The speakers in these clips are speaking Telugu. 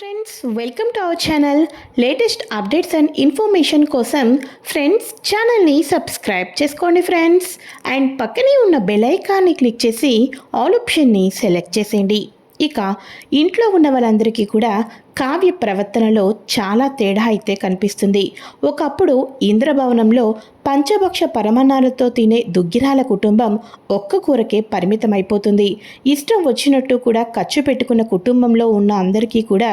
Friends welcome to our channel latest updates and information కోసం ఫ్రెండ్స్ ఛానల్ని సబ్స్క్రైబ్ చేసుకోండి ఫ్రెండ్స్ అండ్ పక్కనే ఉన్న బెల్ ఐకాన్ని క్లిక్ చేసి ఆల్ ఆప్షన్ని సెలెక్ట్ చేసేయండి ఇక ఇంట్లో ఉన్న వాళ్ళందరికీ కూడా కావ్య ప్రవర్తనలో చాలా తేడా అయితే కనిపిస్తుంది. ఒకప్పుడు ఇంద్రభవనంలో పంచభక్ష పరమాణాలతో తినే దుగ్గిరాల కుటుంబం ఒక్క కూరకే పరిమితమైపోతుంది. ఇష్టం వచ్చినట్టు కూడా ఖర్చు పెట్టుకున్న కుటుంబంలో ఉన్న అందరికీ కూడా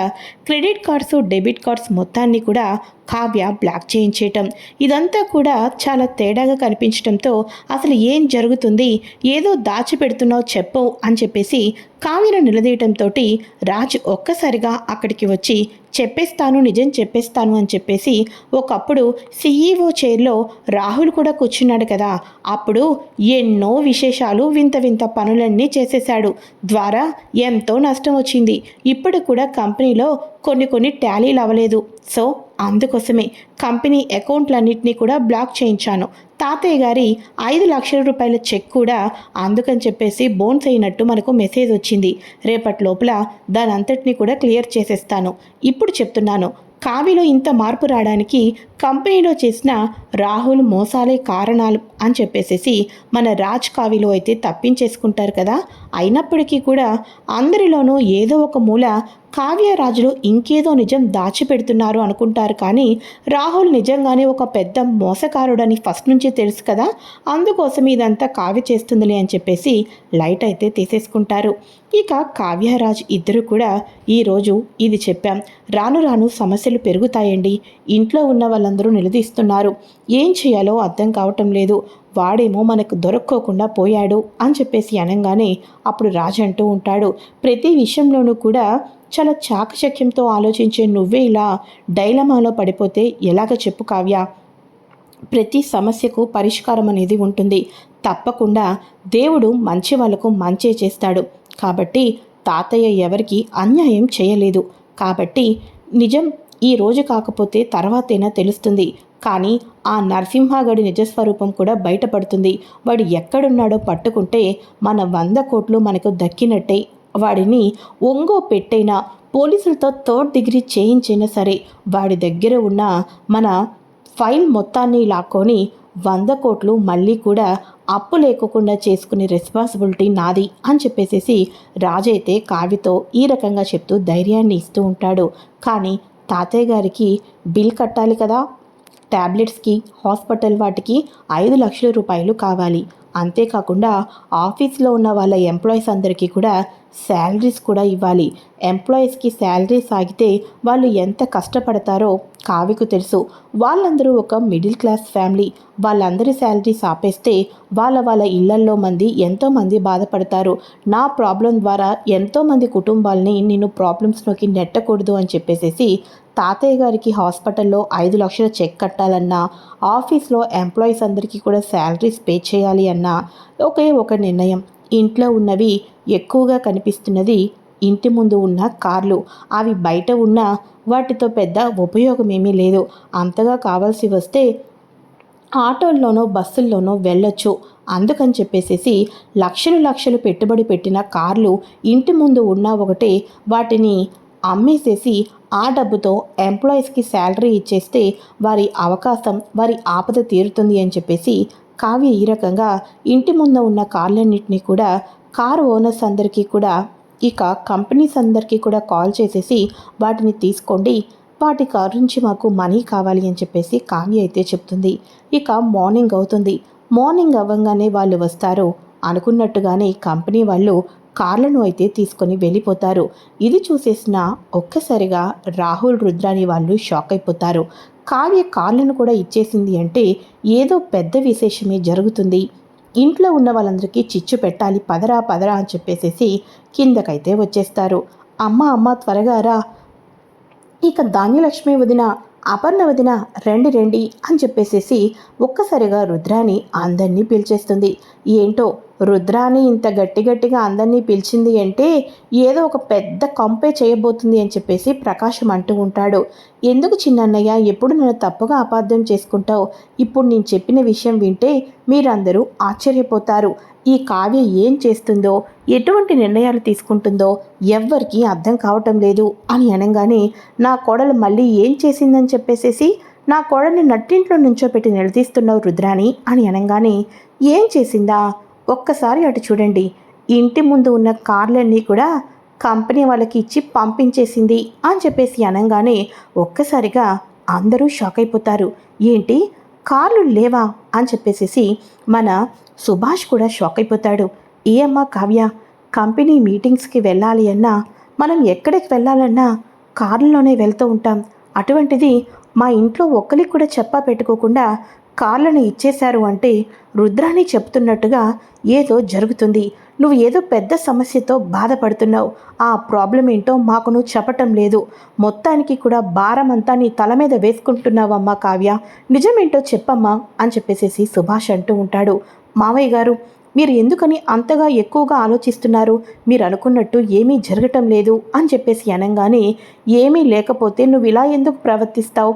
క్రెడిట్ కార్డ్స్ డెబిట్ కార్డ్స్ మొత్తాన్ని కూడా కావ్య బ్లాక్ చేయించేయటం. ఇదంతా కూడా చాలా తేడాగా కనిపించడంతో అసలు ఏం జరుగుతుంది ఏదో దాచిపెడుతున్నావు చెప్పవు అని చెప్పేసి కావ్యను నిలదీయటంతో రాజ్ ఒక్కసారిగా అక్కడికి వచ్చి వచ్చి చెప్పేస్తాను నిజం చెప్పేస్తాను అని చెప్పేసి ఒకప్పుడు సీఈఓ చైర్లో రాహుల్ కూడా కూర్చున్నాడు కదా. అప్పుడు ఎన్నో విశేషాలు వింత వింత పనులన్నీ చేసేశాడు. ద్వారా ఎంతో నష్టం వచ్చింది. ఇప్పుడు కూడా కంపెనీలో కొన్ని కొన్ని టాలీలు అవ్వలేదు. సో అందుకోసమే కంపెనీ అకౌంట్లన్నింటినీ కూడా బ్లాక్ చేయించాను. తాతయ్య గారి ఐదు లక్షల రూపాయల చెక్ కూడా అందుకని చెప్పేసి బోన్స్ అయినట్టు మనకు మెసేజ్ వచ్చింది. రేపటి లోపల దాని అంతటిని కూడా క్లియర్ చేసేస్తాను. ఇప్పుడు చెప్తున్నాను. కావిలో ఇంత మార్పు రావడానికి కంపెనీలో చేసిన రాహుల్ మోసాలే కారణాలు అని చెప్పేసేసి మన రాజ్ కావిలో అయితే తప్పించేసుకుంటారు కదా. అయినప్పటికీ కూడా అందరిలోనూ ఏదో ఒక మూల కావ్యరాజులు ఇంకేదో నిజం దాచిపెడుతున్నారు అనుకుంటారు కానీ రాహుల్ నిజంగానే ఒక పెద్ద మోసకారుడని ఫస్ట్ నుంచి తెలుసు కదా. అందుకోసం ఇదంతా కావ్య చేస్తుందిలే అని చెప్పేసి లైట్ అయితే తీసేసుకుంటారు. ఇక కావ్యరాజ్ ఇద్దరు కూడా ఈరోజు ఇది చెప్పాం. రాను రాను సమస్యలు పెరుగుతాయండి. ఇంట్లో ఉన్న వాళ్ళందరూ నిలదీస్తున్నారు. ఏం చేయాలో అర్థం కావటం లేదు. వాడేమో మనకు దొరక్కోకుండా పోయాడు అని చెప్పేసి అనగానే అప్పుడు రాజు అంటూ ఉంటాడు. ప్రతి విషయంలోనూ కూడా చాలా చాకచక్యంతో ఆలోచించే నువ్వే ఇలా డైలమాలో పడిపోతే ఎలాగ చెప్పు కావ్య? ప్రతి సమస్యకు పరిష్కారం అనేది ఉంటుంది. తప్పకుండా దేవుడు మంచి వాళ్ళకు మంచే చేస్తాడు. కాబట్టి తాతయ్య ఎవరికి అన్యాయం చేయలేదు. కాబట్టి నిజం ఈ రోజు కాకపోతే తర్వాతైనా తెలుస్తుంది. కానీ ఆ నరసింహగడి నిజస్వరూపం కూడా బయటపడుతుంది. వాడు ఎక్కడున్నాడో పట్టుకుంటే మన వంద కోట్లు మనకు దక్కినట్టే వాడిని ఒంగో పెట్టైనా పోలీసులతో థర్డ్ డిగ్రీ చేయించైనా సరే వాడి దగ్గర ఉన్న మన ఫైల్ మొత్తాన్ని లాక్కొని వంద కోట్లు మళ్ళీ కూడా అప్పు లేకోకుండా చేసుకునే రెస్పాన్సిబిలిటీ నాది అని చెప్పేసేసి రాజైతే కావ్యతో ఈ రకంగా చెప్తూ ధైర్యాన్ని ఇస్తూ ఉంటాడు. కానీ తాతయ్య గారికి బిల్ కట్టాలి కదా. ట్యాబ్లెట్స్కి హాస్పిటల్ వాటికి ఐదు లక్షల రూపాయలు కావాలి. అంతేకాకుండా ఆఫీస్లో ఉన్న వాళ్ళ ఎంప్లాయీస్ అందరికీ కూడా శాలరీస్ కూడా ఇవ్వాలి. ఎంప్లాయీస్కి శాలరీస్ ఆగితే వాళ్ళు ఎంత కష్టపడతారో కావికు తెలుసు. వాళ్ళందరూ ఒక మిడిల్ క్లాస్ ఫ్యామిలీ. వాళ్ళందరి శాలరీస్ ఆపేస్తే వాళ్ళ వాళ్ళ ఇళ్ళల్లో మంది ఎంతోమంది బాధపడతారు. నా ప్రాబ్లం ద్వారా ఎంతోమంది కుటుంబాలని నేను ప్రాబ్లమ్స్లోకి నెట్టకూడదు అని చెప్పేసేసి తాతయ్య గారికి హాస్పిటల్లో ఐదు లక్షల చెక్ కట్టాలన్నా ఆఫీస్లో ఎంప్లాయీస్ అందరికీ కూడా శాలరీస్ పే చేయాలి అన్నా ఒకే ఒక నిర్ణయం. ఇంట్లో ఉన్నవి ఎక్కువగా కనిపిస్తున్నది ఇంటి ముందు ఉన్న కార్లు. అవి బయట ఉన్న వాటితో పెద్ద ఉపయోగం ఏమీ లేదు. అంతగా కావాల్సి వస్తే ఆటోల్లోనో బస్సుల్లోనో వెళ్ళొచ్చు. అందుకని చెప్పేసేసి లక్షలు లక్షలు పెట్టుబడి పెట్టిన కార్లు ఇంటి ముందు ఉన్న ఒకటే వాటిని అమ్మేసేసి ఆ డబ్బుతో ఎంప్లాయీస్కి శాలరీ ఇచ్చేస్తే వారి అవకాశం వారి ఆపద తీరుతుంది అని చెప్పేసి కావ్య ఈ రకంగా ఇంటి ముందు ఉన్న కార్లన్నింటినీ కూడా కారు ఓనర్స్ అందరికీ కూడా ఇక కంపెనీస్ అందరికీ కూడా కాల్ చేసేసి వాటిని తీసుకోండి. వాటి కారు నుంచి మాకు మనీ కావాలి అని చెప్పేసి కావ్య అయితే చెప్తుంది. ఇక మార్నింగ్ అవుతుంది. మార్నింగ్ అవ్వగానే వాళ్ళు వస్తారు. అనుకున్నట్టుగానే కంపెనీ వాళ్ళు కార్లను అయితే తీసుకొని వెళ్ళిపోతారు. ఇది చూసేసిన ఒక్కసారిగా రాహుల్ రుద్రాని వాళ్ళు షాక్ అయిపోతారు. కావ్య కార్లను కూడా ఇచ్చేసింది అంటే ఏదో పెద్ద విశేషమే జరుగుతుంది. ఇంట్లో ఉన్న వాళ్ళందరికీ చిచ్చు పెట్టాలి పదరా పదరా అని చెప్పేసేసి కిందకైతే వచ్చేస్తారు. అమ్మ అమ్మ త్వరగా రా. ఇక ధాన్యలక్ష్మి వదిన అపర్ణ వదిన రండి రండి అని చెప్పేసేసి ఒక్కసారిగా రుద్రాని అందరినీ పిలిచేస్తుంది. ఏంటో రుద్రాని ఇంత గట్టి గట్టిగా అందరినీ పిలిచింది అంటే ఏదో ఒక పెద్ద కంపే చేయబోతుంది అని చెప్పేసి ప్రకాశం అంటూ ఉంటాడు. ఎందుకు చిన్నన్నయ్య ఎప్పుడు నన్ను తప్పుగా అపార్థం చేసుకుంటావు? ఇప్పుడు నేను చెప్పిన విషయం వింటే మీరందరూ ఆశ్చర్యపోతారు. ఈ కావ్య ఏం చేస్తుందో ఎటువంటి నిర్ణయాలు తీసుకుంటుందో ఎవ్వరికీ అర్థం కావటం లేదు అని అనగానే నా కోడలు మళ్ళీ ఏం చేసిందని చెప్పేసేసి నా కోడల్ని నట్టింట్లో నుంచోపెట్టి నిలదీస్తున్నావు రుద్రాని అని అనగానే ఏం చేసిందా? ఒక్కసారి అటు చూడండి. ఇంటి ముందు ఉన్న కార్లన్నీ కూడా కంపెనీ వాళ్ళకి ఇచ్చి పంపించేసింది అని చెప్పేసి అనగానే ఒక్కసారిగా అందరూ షాక్ అయిపోతారు. ఏంటి? కార్లు లేవా? అని చెప్పేసేసి మన సుభాష్ కూడా షాక్ అయిపోతాడు. ఏ అమ్మా కావ్య కంపెనీ మీటింగ్స్కి వెళ్ళాలి అన్నా మనం ఎక్కడికి వెళ్ళాలన్నా కార్లలోనే వెళ్తూ ఉంటాం. అటువంటిది మా ఇంట్లో ఒక్కరికి కూడా చెప్పా పెట్టుకోకుండా కార్లను ఇచ్చేశారు అంటే రుద్రాణి చెప్తున్నట్టుగా ఏదో జరుగుతుంది. నువ్వు ఏదో పెద్ద సమస్యతో బాధపడుతున్నావు. ఆ ప్రాబ్లం ఏంటో మాకు నువ్వు చెప్పటం లేదు. మొత్తానికి కూడా భారం అంతా నీ తల మీద వేసుకుంటున్నావమ్మా కావ్య. నిజమేంటో చెప్పమ్మా అని చెప్పేసేసి సుభాష్ అంటూ ఉంటాడు. మామయ్య గారు మీరు ఎందుకని అంతగా ఎక్కువగా ఆలోచిస్తున్నారు? మీరు అనుకున్నట్టు ఏమీ జరగటం లేదు అని చెప్పేసి అనగానే ఏమీ లేకపోతే నువ్వు ఇలా ఎందుకు ప్రవర్తిస్తావు?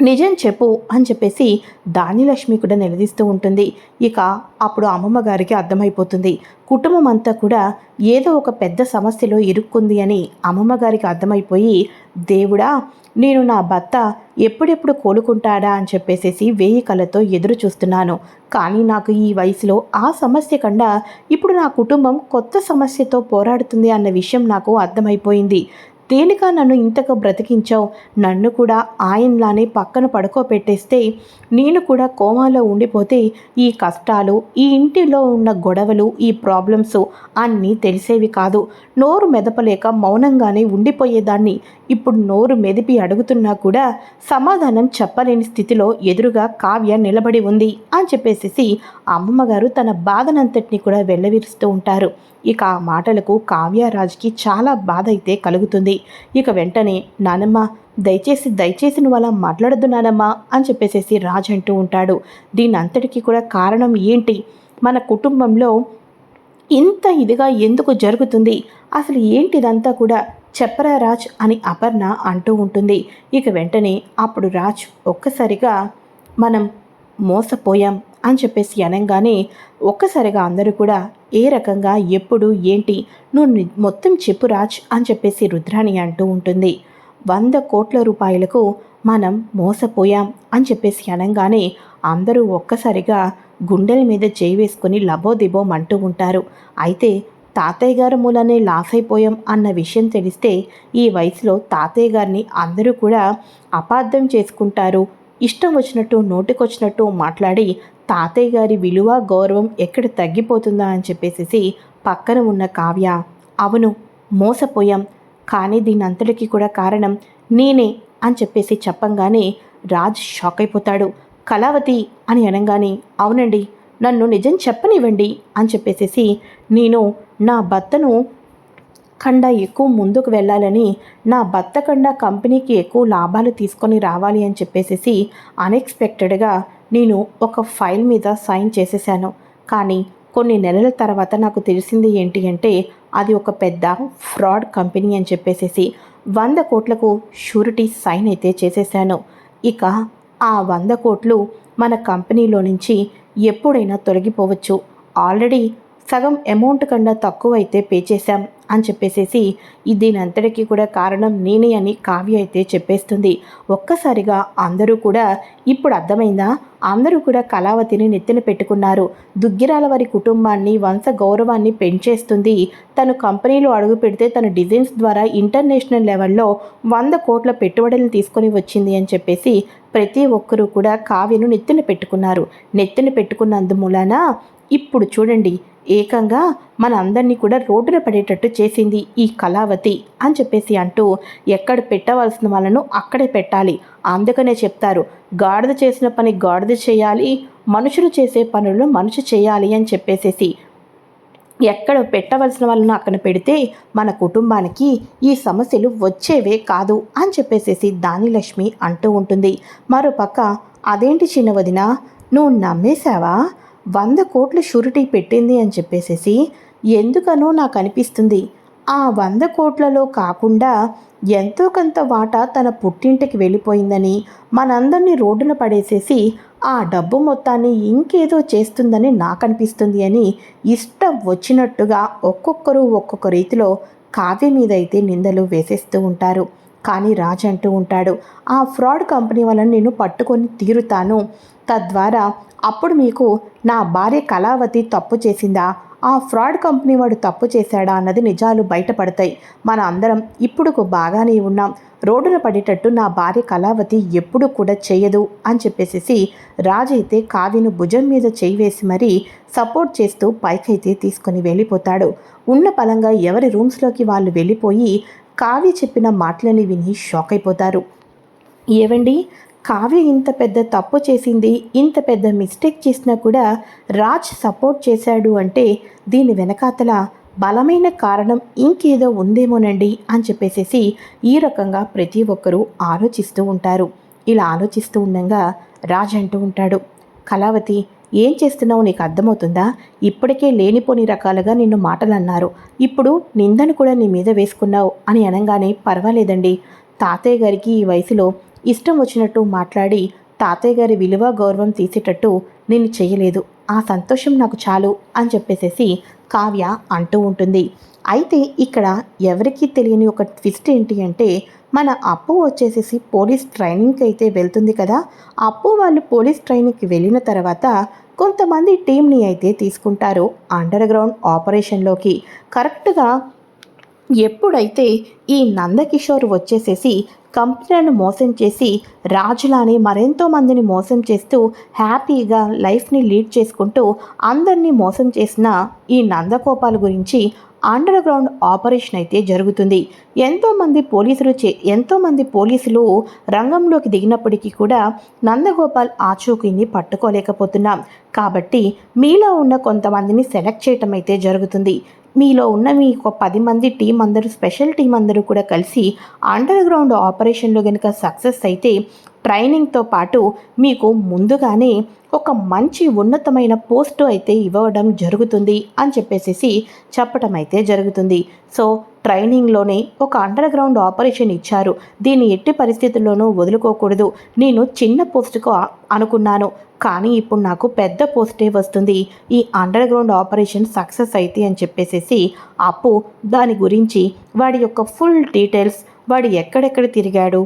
నిజం చెప్పు అని చెప్పేసి దానిలక్ష్మి కూడా నిలదీస్తూ ఉంటుంది. ఇక అప్పుడు అమ్మమ్మ గారికి అర్థమైపోతుంది. కుటుంబం అంతా కూడా ఏదో ఒక పెద్ద సమస్యలో ఇరుక్కుంది అని అమ్మమ్మ గారికి అర్థమైపోయి దేవుడా నేను నా భర్త ఎప్పుడెప్పుడు కోలుకుంటాడా? అని చెప్పేసేసి వేయి కళ్ళతో ఎదురు చూస్తున్నాను. కానీ నాకు ఈ వయసులో ఆ సమస్య కన్నా ఇప్పుడు నా కుటుంబం కొత్త సమస్యతో పోరాడుతుంది అన్న విషయం నాకు అర్థమైపోయింది. దేనిగా నన్ను ఇంతగా బ్రతికించావు? నన్ను కూడా ఆయనలానే పక్కన పడుకోబెట్టేస్తే నేను కూడా కోమాలో ఉండిపోతే ఈ కష్టాలు ఈ ఇంటిలో ఉన్న గొడవలు ఈ ప్రాబ్లమ్స్ అన్నీ తెలిసేవి కాదు. నోరు మెదపలేక మౌనంగానే ఉండిపోయేదాన్ని. ఇప్పుడు నోరు మెదిపి అడుగుతున్నా కూడా సమాధానం చెప్పలేని స్థితిలో ఎదురుగా కావ్య నిలబడి ఉంది అని చెప్పేసి అమ్మమ్మగారు తన బాధనంతటిని కూడా వెళ్ళవిరుస్తూ ఉంటారు. ఇక ఆ మాటలకు కావ్యరాజ్కి చాలా బాధ అయితే కలుగుతుంది. ఇక వెంటనే నానమ్మ దయచేసి దయచేసి నువ్వు అలా మాట్లాడద్దు నానమ్మ అని చెప్పేసేసి రాజ్ అంటూ ఉంటాడు. దీని అంతటికీ కూడా కారణం ఏంటి? మన కుటుంబంలో ఇంత ఇదిగా ఎందుకు జరుగుతుంది? అసలు ఏంటిదంతా కూడా చెప్పరా రాజ్ అని అపర్ణ అంటూ ఉంటుంది. ఇక వెంటనే అప్పుడు రాజ్ ఒక్కసారిగా మనం మోసపోయాం అని చెప్పేసి అనగానే ఒక్కసారిగా అందరూ కూడా ఏ రకంగా ఎప్పుడు ఏంటి నువ్వు మొత్తం చెప్పు రాజ్ అని చెప్పేసి రుద్రాణి అంటూ ఉంటుంది. వంద కోట్ల రూపాయలకు మనం మోసపోయాం అని చెప్పేసి అనగానే అందరూ ఒక్కసారిగా గుండెల మీద చేయి వేసుకుని లబోదిబోం అంటూ ఉంటారు. అయితే తాతయ్య గారు మూలనే లాస్ అయిపోయాం అన్న విషయం తెలిస్తే ఈ వయసులో తాతయ్య గారిని అందరూ కూడా అపార్థం చేసుకుంటారు. ఇష్టం వచ్చినట్టు నోటికొచ్చినట్టు మాట్లాడి తాతయ్య గారి విలువ గౌరవం ఎక్కడ తగ్గిపోతుందా అని చెప్పేసి పక్కన ఉన్న కావ్య అవును మోసపోయాం. కానీ దీని అంతటికి కూడా కారణం నేనే అని చెప్పేసి చెప్పంగానే రాజ్ షాక్ అయిపోతాడు కళావతి అని అనగానే అవునండి నన్ను నిజం చెప్పనివ్వండి అని చెప్పేసేసి నేను నా భర్తను కన్నా ఎక్కువ ముందుకు వెళ్ళాలని నా భర్త కన్నా కంపెనీకి ఎక్కువ లాభాలు తీసుకొని రావాలి అని చెప్పేసి అన్ఎక్స్పెక్టెడ్గా నేను ఒక ఫైల్ మీద సైన్ చేసేసాను కానీ కొన్ని నెలల తర్వాత నాకు తెలిసింది ఏంటి అంటే అది ఒక పెద్ద ఫ్రాడ్ కంపెనీ అని చెప్పేసేసి వంద కోట్లకు షూరిటీ సైన్ అయితే చేసేసాను ఇక ఆ వంద కోట్లు మన కంపెనీలో నుంచి ఎప్పుడైనా తొలగిపోవచ్చు. ఆల్రెడీ సగం అమౌంట్ కన్నా తక్కువ అయితే పే చేశాం అని చెప్పేసేసి దీనంతటికీ కూడా కారణం నేనే అని కావ్య అయితే చెప్పేస్తుంది. ఒక్కసారిగా అందరూ కూడా ఇప్పుడు అర్థమైందా? అందరూ కూడా కళావతిని నెత్తిన పెట్టుకున్నారు. దుగ్గిరాల వారి కుటుంబాన్ని వంశ గౌరవాన్ని పెంచేస్తుంది. తను కంపెనీలో అడుగు పెడితే తన డిజైన్స్ ద్వారా ఇంటర్నేషనల్ లెవెల్లో వంద కోట్ల పెట్టుబడులను తీసుకొని వచ్చింది అని చెప్పేసి ప్రతి ఒక్కరూ కూడా కావ్యను నెత్తిన పెట్టుకున్నారు. నెత్తిన పెట్టుకున్నందు మూలాన ఇప్పుడు చూడండి ఏకంగా మన అందరినీ కూడా రోడ్డున పడేటట్టు చేసింది ఈ కళావతి అని చెప్పేసి అంటూ ఎక్కడ పెట్టవలసిన వాళ్ళను అక్కడే పెట్టాలి. అందుకనే చెప్తారు గాడిద చేసిన పని గాడిద చేయాలి మనుషులు చేసే పనులను మనిషి చేయాలి అని చెప్పేసేసి. ఎక్కడ పెట్టవలసిన వాళ్ళను అక్కడ పెడితే మన కుటుంబానికి ఈ సమస్యలు వచ్చేవే కాదు అని చెప్పేసేసి దానిలక్ష్మి అంటూ ఉంటుంది. మరోపక్క అదేంటి చిన్న వదిన నువ్వు నమ్మేశావా? వంద కోట్లు షూరిటీ పెట్టింది అని చెప్పేసేసి ఎందుకనో నాకు అనిపిస్తుంది. ఆ వంద కోట్లలో కాకుండా ఎంతో కొంత వాటా తన పుట్టింటికి వెళ్ళిపోయిందని మనందరినీ రోడ్డున పడేసేసి ఆ డబ్బు మొత్తాన్ని ఇంకేదో చేస్తుందని నాకు అనిపిస్తుంది అని ఇష్టం వచ్చినట్టుగా ఒక్కొక్కరు ఒక్కొక్క రీతిలో కావ్య మీద అయితే నిందలు వేసేస్తూ ఉంటారు. కానీ రాజ్ అంటూ ఉంటాడు. ఆ ఫ్రాడ్ కంపెనీ వాళ్ళని నేను పట్టుకొని తీరుతాను. తద్వారా అప్పుడు మీకు నా భార్య కళావతి తప్పు చేసిందా? ఆ ఫ్రాడ్ కంపెనీ వాడు తప్పు చేశాడా అన్నది నిజాలు బయటపడతాయి. మన అందరం ఇప్పుడుకు బాగానే ఉన్నాం. రోడ్డున పడేటట్టు నా భార్య కళావతి ఎప్పుడు కూడా చేయదు అని చెప్పేసి రాజు అయితే కావ్యను భుజం మీద చేయి వేసి మరీ సపోర్ట్ చేస్తూ పైకైతే తీసుకొని వెళ్ళిపోతాడు. ఉన్న పలంగా ఎవరి రూమ్స్లోకి వాళ్ళు వెళ్ళిపోయి కావ్య చెప్పిన మాటలని విని షాక్ అయిపోతారు ఏవండి? కావ్య ఇంత పెద్ద తప్పు చేసింది ఇంత పెద్ద మిస్టేక్ చేసినా కూడా రాజ్ సపోర్ట్ చేశాడు అంటే దీని వెనకాతల బలమైన కారణం ఇంకేదో ఉందేమోనండి అని చెప్పేసేసి ఈ రకంగా ప్రతి ఒక్కరూ ఆలోచిస్తూ ఉంటారు. ఇలా ఆలోచిస్తూ ఉండగా రాజ్ అంటూ ఉంటాడు. కళావతి ఏం చేస్తున్నావు నీకు అర్థమవుతుందా? ఇప్పటికే లేనిపోని రకాలుగా నిన్ను మాటలు అన్నారు ఇప్పుడు నిందను కూడా నీ మీద వేసుకున్నావు అని అనగానే పర్వాలేదండి. తాతయ్య గారికి ఈ వయసులో ఇష్టం వచ్చినట్టు మాట్లాడి తాతయ్య గారి విలువ గౌరవం తీసేటట్టు నేను చేయలేదు. ఆ సంతోషం నాకు చాలు అని చెప్పేసేసి కావ్య అంటూ ఉంటుంది. అయితే ఇక్కడ ఎవరికీ తెలియని ఒక ట్విస్ట్ ఏంటి అంటే మన అప్పు వచ్చేసేసి పోలీస్ ట్రైనింగ్కి అయితే వెళ్తుంది కదా? అప్పు వాళ్ళు పోలీస్ ట్రైనింగ్కి వెళ్ళిన తర్వాత కొంతమంది టీంని అయితే తీసుకుంటారు. అండర్ గ్రౌండ్ ఆపరేషన్లోకి. కరెక్ట్గా ఎప్పుడైతే ఈ నందకిషోర్ వచ్చేసేసి కంపెనీలను మోసం చేసి రాజులాని మరెంతో మందిని మోసం చేస్తూ హ్యాపీగా లైఫ్ని లీడ్ చేసుకుంటూ అందరినీ మోసం చేసిన ఈ నందగోపాల్ గురించి అండర్ గ్రౌండ్ ఆపరేషన్ అయితే జరుగుతుంది. ఎంతోమంది పోలీసులు చే ఎంతోమంది పోలీసులు రంగంలోకి దిగినప్పటికీ కూడా నందగోపాల్ ఆచూకీని పట్టుకోలేకపోతున్నాం. కాబట్టి మీలో ఉన్న కొంతమందిని సెలెక్ట్ చేయటం అయితే జరుగుతుంది. మీలో ఉన్న మీ ఒక పది మంది టీం అందరూ స్పెషల్ టీం అందరూ కూడా కలిసి అండర్ గ్రౌండ్ ఆపరేషన్లో కనుక సక్సెస్ అయితే ట్రైనింగ్తో పాటు మీకు ముందుగానే ఒక మంచి ఉన్నతమైన పోస్టు అయితే ఇవ్వడం జరుగుతుంది అని చెప్పేసి చెప్పటం అయితే జరుగుతుంది. సో ట్రైనింగ్లోనే ఒక అండర్ గ్రౌండ్ ఆపరేషన్ ఇచ్చారు. దీన్ని ఎట్టి పరిస్థితుల్లోనూ వదులుకోకూడదు. నేను చిన్న పోస్టుకు అనుకున్నాను. కానీ ఇప్పుడు నాకు పెద్ద పోస్టే వస్తుంది. ఈ అండర్ గ్రౌండ్ ఆపరేషన్ సక్సెస్ అయితే అని చెప్పేసేసి అప్పు దాని గురించి వాడి యొక్క ఫుల్ డీటెయిల్స్ వాడు ఎక్కడెక్కడ తిరిగాడు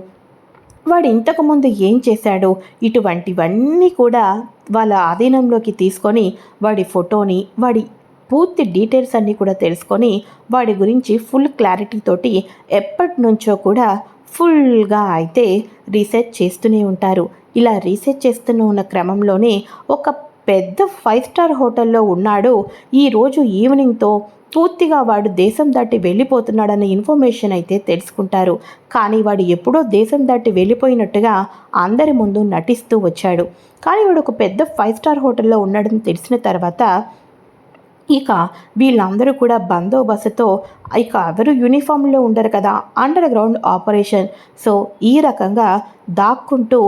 వాడు ఇంతకుముందు ఏం చేశాడు ఇటువంటివన్నీ కూడా వాళ్ళ ఆధీనంలోకి తీసుకొని వాడి ఫోటోని వాడి పూర్తి డీటెయిల్స్ అన్నీ కూడా తెలుసుకొని వాడి గురించి ఫుల్ క్లారిటీ తోటి ఎప్పటి నుంచో కూడా ఫుల్గా అయితే రీసెర్చ్ చేస్తూనే ఉంటారు. ఇలా రీసెర్చ్ చేస్తూనే ఉన్న క్రమంలోనే ఒక పెద్ద ఫైవ్ స్టార్ హోటల్లో ఉన్నాడు. ఈరోజు ఈవినింగ్తో పూర్తిగా వాడు దేశం దాటి వెళ్ళిపోతున్నాడన్న ఇన్ఫర్మేషన్ అయితే తెలుసుకుంటారు. కానీ వాడు ఎప్పుడో దేశం దాటి వెళ్ళిపోయినట్టుగా అందరి ముందు నటిస్తూ వచ్చాడు. కానీ వాడు ఒక పెద్ద ఫైవ్ స్టార్ హోటల్లో ఉన్నాడని తెలిసిన తర్వాత ఇక వీళ్ళందరూ కూడా బందోబస్తుతో ఇక ఎవరు యూనిఫామ్లో ఉండరు కదా అండర్ గ్రౌండ్ ఆపరేషన్. సో ఈ రకంగా దాక్కుంటూ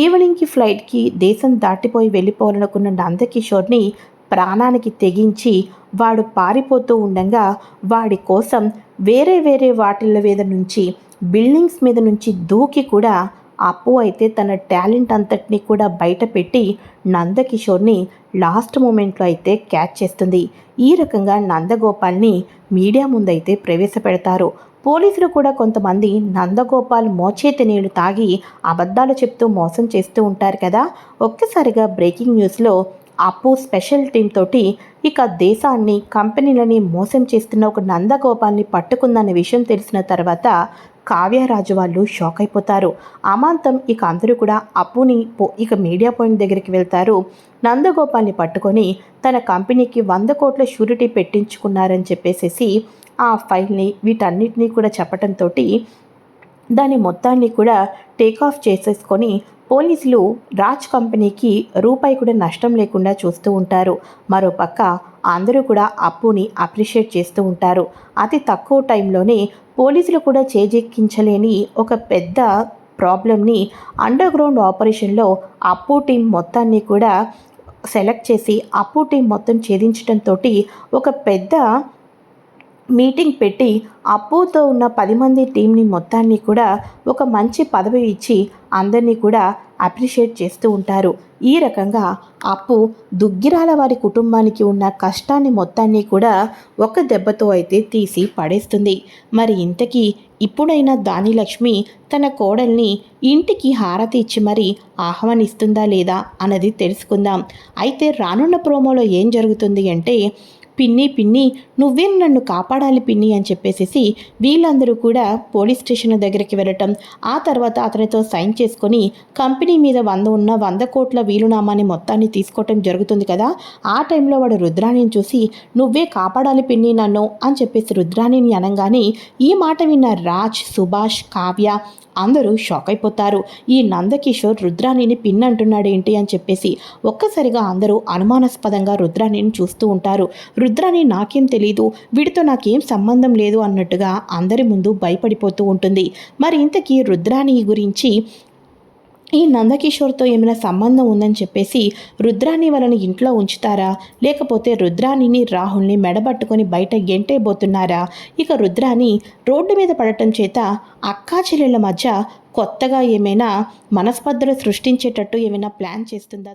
ఈవినింగ్కి ఫ్లైట్కి దేశం దాటిపోయి వెళ్ళిపోవాలనుకున్న నందకిషోర్ని ప్రాణానికి తెగించి వాడు పారిపోతూ ఉండగా వాడి కోసం వేరే వేరే వాటిల మీద నుంచి బిల్డింగ్స్ మీద నుంచి దూకి కూడా అప్పు అయితే తన టాలెంట్ అంతటిని కూడా బయట పెట్టి నందకిషోర్ని లాస్ట్ మూమెంట్లో అయితే క్యాచ్ చేస్తుంది. ఈ రకంగా నందగోపాల్ని మీడియా ముందైతే ప్రవేశపెడతారు. పోలీసులు కూడా కొంతమంది నందగోపాల్ మోచేతి నీళ్ళు తాగి అబద్ధాలు చెప్తూ మోసం చేస్తూ ఉంటారు కదా. ఒక్కసారిగా బ్రేకింగ్ న్యూస్లో అప్పు స్పెషల్ టీం తోటి ఇక దేశాన్ని కంపెనీలని మోసం చేస్తున్న ఒక నందగోపాల్ని పట్టుకుందన్న విషయం తెలిసిన తర్వాత కావ్యరాజు వాళ్ళు షాక్ అయిపోతారు. అమాంతం ఇక అందరూ కూడా అప్పుని ఇక మీడియా పాయింట్ దగ్గరికి వెళ్తారు. నందగోపాల్ని పట్టుకొని తన కంపెనీకి వంద కోట్ల షూరిటీ పెట్టించుకున్నారని చెప్పేసేసి ఆ ఫైల్ని వీటన్నిటినీ కూడా చెప్పడంతో దాని మొత్తాన్ని కూడా టేక్ ఆఫ్ చేసేసుకొని పోలీసులు రాజ్ కంపెనీకి రూపాయి కూడా నష్టం లేకుండా చూస్తూ ఉంటారు. మరోపక్క అందరూ కూడా అప్పుని అప్రిషియేట్ చేస్తూ ఉంటారు. అతి తక్కువ టైంలోనే పోలీసులు కూడా చేజెక్కించలేని ఒక పెద్ద ప్రాబ్లమ్ని అండర్ గ్రౌండ్ ఆపరేషన్లో అప్పు టీం మొత్తాన్ని కూడా సెలెక్ట్ చేసి అప్పు టీం మొత్తం ఛేదించడంతో ఒక పెద్ద మీటింగ్ పెట్టి అప్పుతో ఉన్న పది మంది టీంని మొత్తాన్ని కూడా ఒక మంచి పదవి ఇచ్చి అందరినీ కూడా అప్రిషియేట్ చేస్తూ ఉంటారు. ఈ రకంగా అప్పు దుగ్గిరాల వారి కుటుంబానికి ఉన్న కష్టాన్ని మొత్తాన్ని కూడా ఒక దెబ్బతో అయితే తీసి పడేస్తుంది. మరి ఇంతకీ ఇప్పుడైనా దానిలక్ష్మి తన కోడల్ని ఇంటికి హారతి ఇచ్చి మరి ఆహ్వానిస్తుందా లేదా అన్నది తెలుసుకుందాం. అయితే రానున్న ప్రోమోలో ఏం జరుగుతుంది అంటే పిన్ని పిన్ని నువ్వేం నన్ను కాపాడాలి పిన్ని అని చెప్పేసేసి వీళ్ళందరూ కూడా పోలీస్ స్టేషన్ దగ్గరికి వెళ్ళటం ఆ తర్వాత అతనితో సైన్ చేసుకొని కంపెనీ మీద వంద ఉన్న వంద కోట్ల వీలునామాని మొత్తాన్ని తీసుకోవటం జరుగుతుంది కదా. ఆ టైంలో వాడు రుద్రాణిని చూసి నువ్వే కాపాడాలి పిన్ని నన్ను అని చెప్పేసి రుద్రాణిని అనగానే ఈ మాట విన్న రాజ్ సుభాష్ కావ్య అందరూ షాక్ అయిపోతారు. ఈ నందకిషోర్ రుద్రాణిని పిన్ అంటున్నాడు ఏంటి అని చెప్పేసి ఒక్కసారిగా అందరూ అనుమానాస్పదంగా రుద్రాణిని చూస్తూ ఉంటారు. రుద్రాణి నాకేం తెలీదు వీడితో నాకేం సంబంధం లేదు అన్నట్టుగా అందరి ముందు భయపడిపోతూ ఉంటుంది. మరి ఇంతకీ రుద్రాణి గురించి ఈ నందకిషోర్తో ఏమైనా సంబంధం ఉందని చెప్పేసి రుద్రాణి వాళ్ళని ఇంట్లో ఉంచుతారా? లేకపోతే రుద్రాణిని రాహుల్ని మెడబట్టుకొని బయట గెంటేయబోతున్నారా? ఇక రుద్రాణి రోడ్డు మీద పడటం చేత అక్కా చెల్లెళ్ళ మధ్య కొత్తగా ఏమైనా మనస్పర్ధలు సృష్టించేటట్టు ఏమైనా ప్లాన్ చేస్తుందా